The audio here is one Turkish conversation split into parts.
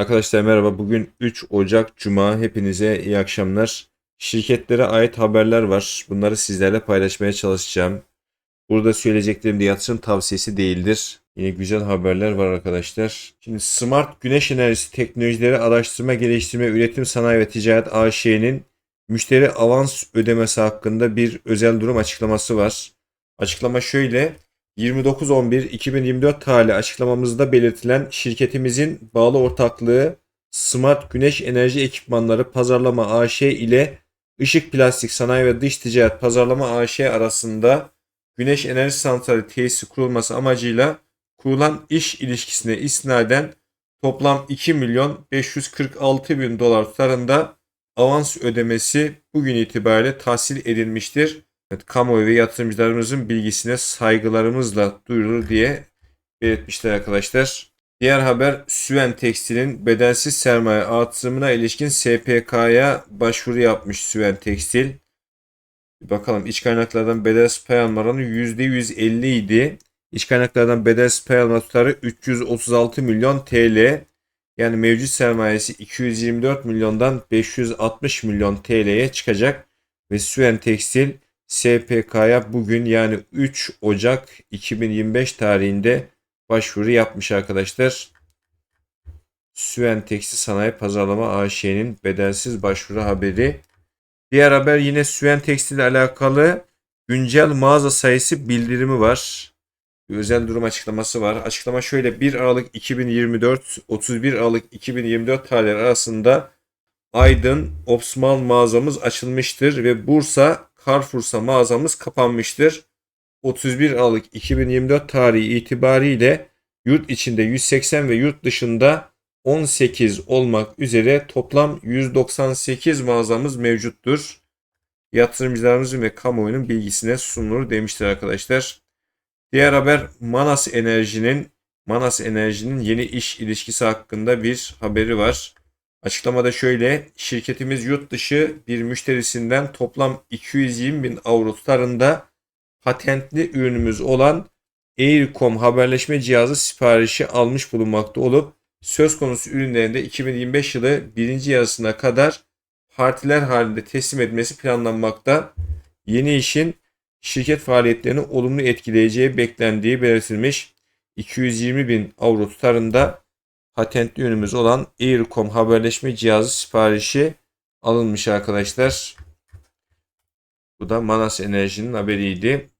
Arkadaşlar merhaba. Bugün 3 Ocak Cuma. Hepinize iyi akşamlar. Şirketlere ait haberler var. Bunları sizlerle paylaşmaya çalışacağım. Burada söyleyeceklerim de yatırım tavsiyesi değildir. Yine güzel haberler var arkadaşlar. Şimdi Smart Güneş Enerjisi Teknolojileri Araştırma, Geliştirme, Üretim Sanayi ve Ticaret AŞ'nin müşteri avans ödemesi hakkında bir özel durum açıklaması var. Açıklama şöyle. 29.11.2024 tarihli açıklamamızda belirtilen şirketimizin bağlı ortaklığı Smart Güneş Enerji Ekipmanları Pazarlama AŞ ile Işık Plastik Sanayi ve Dış Ticaret Pazarlama AŞ arasında güneş enerji santrali tesisi kurulması amacıyla kurulan iş ilişkisine isnaden toplam 2 milyon 546 bin dolar tutarında avans ödemesi bugün itibariyle tahsil edilmiştir. Evet, kamuoyu ve yatırımcılarımızın bilgisine saygılarımızla duyurulur diye belirtmişler arkadaşlar. Diğer haber Süven Tekstil'in bedelsiz sermaye artırımına ilişkin SPK'ya başvuru yapmış Süven Tekstil. Bakalım iç kaynaklardan bedelsiz pay alma oranı %150 idi. İç kaynaklardan bedelsiz pay alma tutarı 336 milyon TL. Yani mevcut sermayesi 224 milyondan 560 milyon TL'ye çıkacak. Ve Süven Tekstil SPK'ya bugün yani 3 Ocak 2025 tarihinde başvuru yapmış arkadaşlar. Süven Tekstil Sanayi Pazarlama AŞ'nin bedelsiz başvuru haberi. Diğer haber yine Süven Tekstil ile alakalı güncel mağaza sayısı bildirimi var. Bir özel durum açıklaması var. Açıklama şöyle 1 Aralık 2024 31 Aralık 2024 tarihleri arasında Aydın Opsmal mağazamız açılmıştır ve Bursa Carrefour'sa mağazamız kapanmıştır. 31 Aralık 2024 tarihi itibariyle yurt içinde 180 ve yurt dışında 18 olmak üzere toplam 198 mağazamız mevcuttur. Yatırımcılarımızın ve kamuoyunun bilgisine sunulur demiştir arkadaşlar. Diğer haber Manas Enerji'nin Manas Enerji'nin yeni iş ilişkisi hakkında bir haberi var. Açıklamada şöyle, şirketimiz yurt dışı bir müşterisinden toplam 220 bin avro tutarında patentli ürünümüz olan Aircom haberleşme cihazı siparişi almış bulunmakta olup söz konusu ürünlerinde 2025 yılı birinci yarısına kadar partiler halinde teslim etmesi planlanmakta. Yeni işin şirket faaliyetlerini olumlu etkileyeceği beklendiği belirtilmiş. 220 bin avro tutarında patentli ürünümüz olan Aircom haberleşme cihazı siparişi alınmış arkadaşlar. Bu da Manas Enerji'nin haberiydi.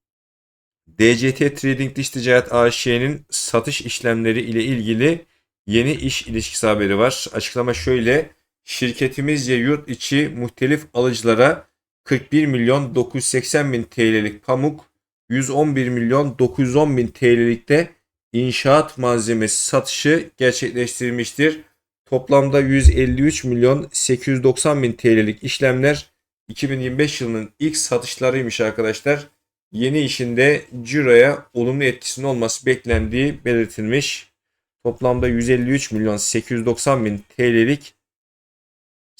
DCT Trading Dış Ticaret AŞ'nin satış işlemleri ile ilgili yeni iş ilişkisi haberi var. Açıklama şöyle. Şirketimizce yurt içi muhtelif alıcılara 41 milyon 980 bin TL'lik pamuk, 111 milyon 910 bin TL'lik de inşaat malzemesi satışı gerçekleştirilmiştir. Toplamda 153 milyon 890 bin TL'lik işlemler 2025 yılının ilk satışlarıymış arkadaşlar. Yeni işinde ciroya olumlu etkisinin olması beklendiği belirtilmiş. Toplamda 153 milyon 890 bin TL'lik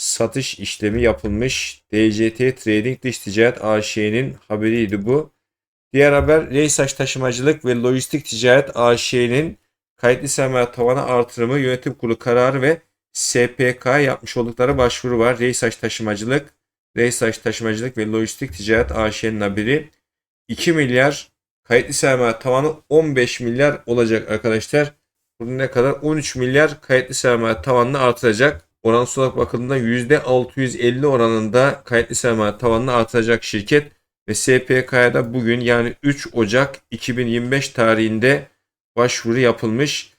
satış işlemi yapılmış. DCT Trading Dış Ticaret AŞ'nin haberiydi bu. Diğer haber Reysaç Taşımacılık ve Lojistik Ticaret AŞ'nin kayıtlı sermaye tavanı artırımı yönetim kurulu kararı ve SPK yapmış oldukları başvuru var. Reysaç Taşımacılık, Reysaç Taşımacılık ve Lojistik Ticaret AŞ'nin haberi 2 milyar kayıtlı sermaye tavanı 15 milyar olacak arkadaşlar. Bunun ne kadar? 13 milyar kayıtlı sermaye tavanını artıracak. Oransal olarak bakıldığında %650 oranında kayıtlı sermaye tavanını artıracak şirket ve SPK'ya da bugün yani 3 Ocak 2025 tarihinde başvuru yapılmış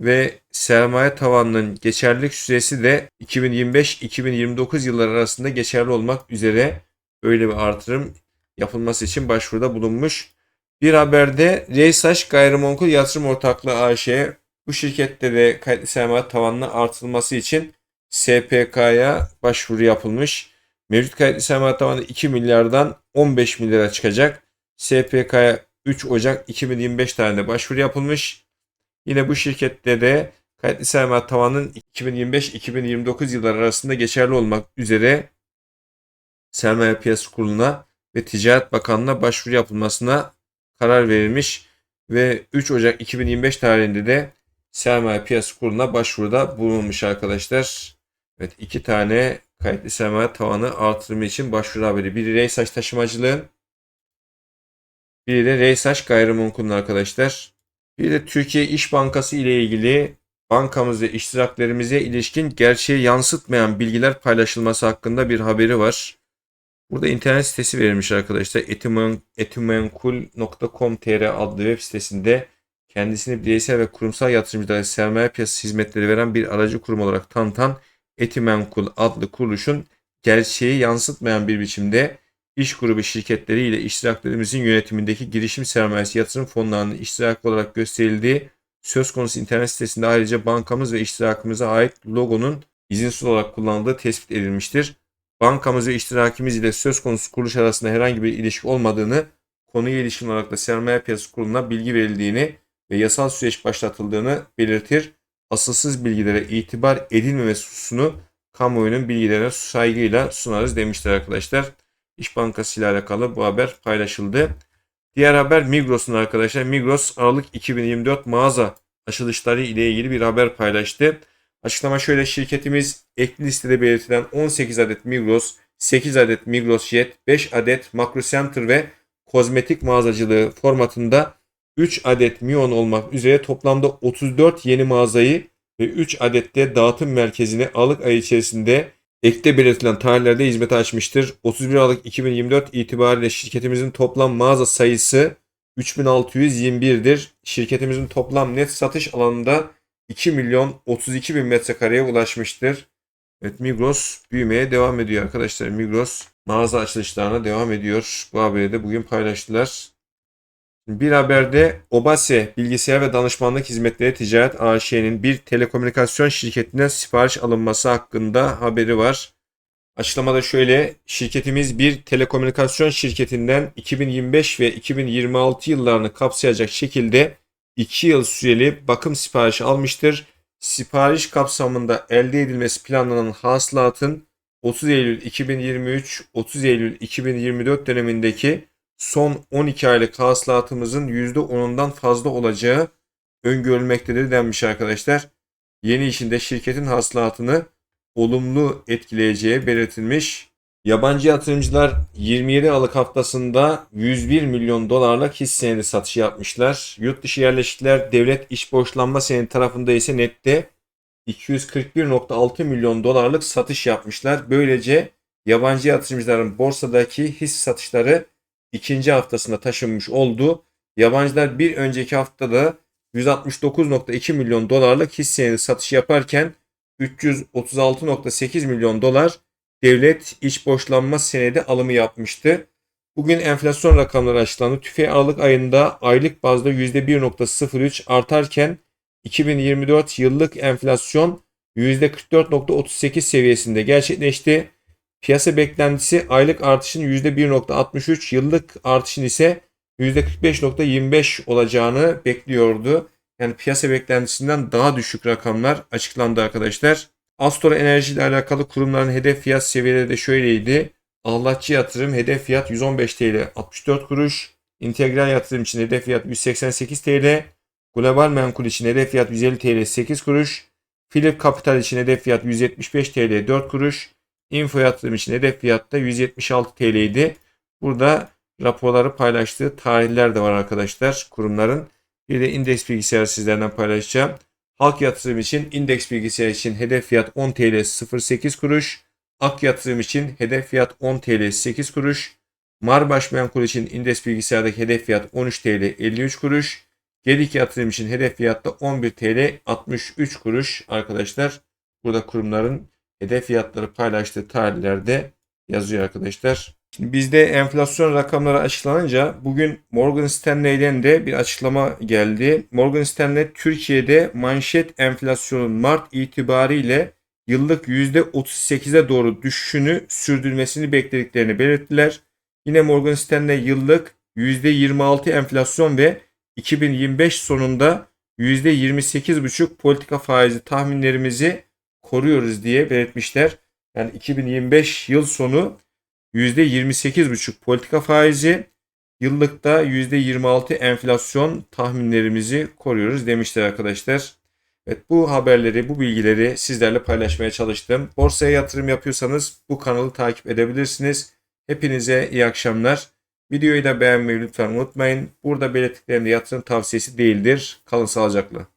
ve sermaye tavanının geçerlilik süresi de 2025-2029 yılları arasında geçerli olmak üzere öyle bir artırım yapılması için başvuruda bulunmuş. Bir haberde Reysaş Gayrimenkul Yatırım Ortaklığı AŞ bu şirkette de kayıtlı sermaye tavanının artırılması için SPK'ya başvuru yapılmış. Mevcut kayıtlı sermaye tavanı 2 milyardan 15 milyara çıkacak. SPK'ya 3 Ocak 2025 tarihinde başvuru yapılmış. Yine bu şirkette de kayıtlı sermaye tavanının 2025-2029 yılları arasında geçerli olmak üzere sermaye piyasası kuruluna ve Ticaret Bakanlığı'na başvuru yapılmasına karar verilmiş ve 3 Ocak 2025 tarihinde de sermaye piyasası kuruluna başvuruda bulunmuş arkadaşlar. Evet iki tane kayıtlı sermaye tavanı artırımı için başvuru haberi. Biri Reysaç taşımacılığı, biri de Reysaç gayrimenkulün arkadaşlar. Bir de Türkiye İş Bankası ile ilgili bankamız ve iştiraklerimize ilişkin gerçeği yansıtmayan bilgiler paylaşılması hakkında bir haberi var. Burada internet sitesi verilmiş arkadaşlar. Etimen- etimenkul.com.tr adlı web sitesinde kendisini bireysel ve kurumsal yatırımcılara sermaye piyasası hizmetleri veren bir aracı kurum olarak tanıtan Etimenkul adlı kuruluşun gerçeği yansıtmayan bir biçimde iş grubu şirketleri ile iştiraklerimizin yönetimindeki girişim sermayesi yatırım fonlarının iştirak olarak gösterildiği söz konusu internet sitesinde ayrıca bankamız ve iştirakımıza ait logonun izinsiz olarak kullanıldığı tespit edilmiştir. Bankamız ve iştirakimiz ile söz konusu kuruluş arasında herhangi bir ilişki olmadığını, konuya ilişkin olarak da sermaye piyasası kuruluna bilgi verildiğini ve yasal süreç başlatıldığını belirtir. Asılsız bilgilere itibar edilmemesi hususunu kamuoyunun bilgilerine saygıyla sunarız demişler arkadaşlar. İş Bankası ile alakalı bu haber paylaşıldı. Diğer haber Migros'un arkadaşlar. Migros Aralık 2024 mağaza açılışları ile ilgili bir haber paylaştı. Açıklama şöyle şirketimiz ekli listede belirtilen 18 adet Migros, 8 adet Migros Jet, 5 adet Makro Center ve kozmetik mağazacılığı formatında 3 adet Mion olmak üzere toplamda 34 yeni mağazayı ve 3 adet de dağıtım merkezini Aralık ayı içerisinde ekte belirtilen tarihlerde hizmete açmıştır. 31 Aralık 2024 itibariyle şirketimizin toplam mağaza sayısı 3621'dir. Şirketimizin toplam net satış alanında 2 milyon 32 bin metrekareye ulaşmıştır. Evet Migros büyümeye devam ediyor arkadaşlar. Migros mağaza açılışlarına devam ediyor. Bu haberi de bugün paylaştılar. Bir haberde Obase Bilgisayar ve Danışmanlık Hizmetleri Ticaret AŞ'nin bir telekomünikasyon şirketinden sipariş alınması hakkında haberi var. Açıklamada şöyle, şirketimiz bir telekomünikasyon şirketinden 2025 ve 2026 yıllarını kapsayacak şekilde 2 yıl süreli bakım siparişi almıştır. Sipariş kapsamında elde edilmesi planlanan hasılatın 30 Eylül 2023 30 Eylül 2024 dönemindeki son 12 aylık hasılatımızın %10'undan fazla olacağı öngörülmektedir denmiş arkadaşlar. Yeni işinde şirketin hasılatını olumlu etkileyeceği belirtilmiş. Yabancı yatırımcılar 27 Aralık haftasında 101 milyon dolarlık hisse senedi satışı yapmışlar. Yurt dışı yerleşikler devlet iş borçlanma senedi tarafında ise nette 241.6 milyon dolarlık satış yapmışlar. Böylece yabancı yatırımcıların borsadaki hisse satışları ikinci haftasında taşınmış oldu. Yabancılar bir önceki haftada 169.2 milyon dolarlık hisse senedi satışı yaparken 336.8 milyon dolar devlet iç borçlanma senedi alımı yapmıştı. Bugün enflasyon rakamları açıklandı. TÜFE Aralık ayında aylık bazda %1.03 artarken 2024 yıllık enflasyon %44.38 seviyesinde gerçekleşti. Piyasa beklentisi aylık artışın %1.63, yıllık artışın ise %45.25 olacağını bekliyordu. Yani piyasa beklentisinden daha düşük rakamlar açıklandı arkadaşlar. Astor Enerji ile alakalı kurumların hedef fiyat seviyeleri de şöyleydi. Allahçı yatırım hedef fiyat 115 TL 64 kuruş. İntegral yatırım için hedef fiyat 188 TL. Global menkul için hedef fiyat 150 TL 8 kuruş. Philip Capital için hedef fiyat 175 TL 4 kuruş. Info yatırım için hedef fiyat da 176 TL idi. Burada raporları paylaştığı tarihler de var arkadaşlar kurumların. Bir de indeks bilgisayarı sizlerden paylaşacağım. Halk yatırım için indeks bilgisayar için hedef fiyat 10 TL 08 kuruş. Ak yatırım için hedef fiyat 10 TL 8 kuruş. Marbaş menkul için indeks bilgisayardaki hedef fiyat 13 TL 53 kuruş. Gedik yatırım için hedef fiyatta 11 TL 63 kuruş arkadaşlar. Burada kurumların hedef fiyatları paylaştığı tarihlerde yazıyor arkadaşlar. Şimdi bizde enflasyon rakamları açıklanınca bugün Morgan Stanley'den de bir açıklama geldi. Morgan Stanley Türkiye'de manşet enflasyonun Mart itibariyle yıllık %38'e doğru düşüşünü sürdürmesini beklediklerini belirttiler. Yine Morgan Stanley yıllık %26 enflasyon ve 2025 sonunda %28,5 politika faizi tahminlerimizi koruyoruz diye belirtmişler. Yani 2025 yıl sonu %28,5 politika faizi, yıllıkta %26 enflasyon tahminlerimizi koruyoruz demişler arkadaşlar. Evet bu haberleri, bu bilgileri sizlerle paylaşmaya çalıştım. Borsaya yatırım yapıyorsanız bu kanalı takip edebilirsiniz. Hepinize iyi akşamlar. Videoyu da beğenmeyi lütfen unutmayın. Burada belirttiklerim de yatırım tavsiyesi değildir. Kalın sağlıcakla.